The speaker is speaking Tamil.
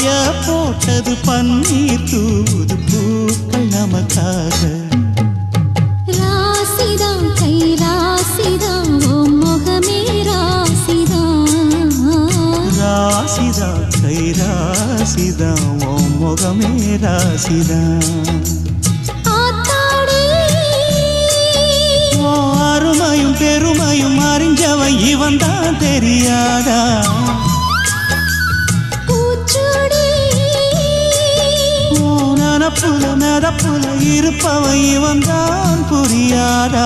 பூத்தது பன்னீர் தூது பூக்கள் நமக்காக. ராசிதான் கை ராசிதான் ஓ முகமே ராசிதான். ராசிதா கை ராசிதா ஓ முகமே ராசிதா ஆத்தாடி. ஓ அருமையும் பெருமையும் அறிஞ்சவன் இவன் தான் தெரியாதா? ஓ நனப்புல நடப்புல இருப்பவன் இவன் தான் புரியாதா?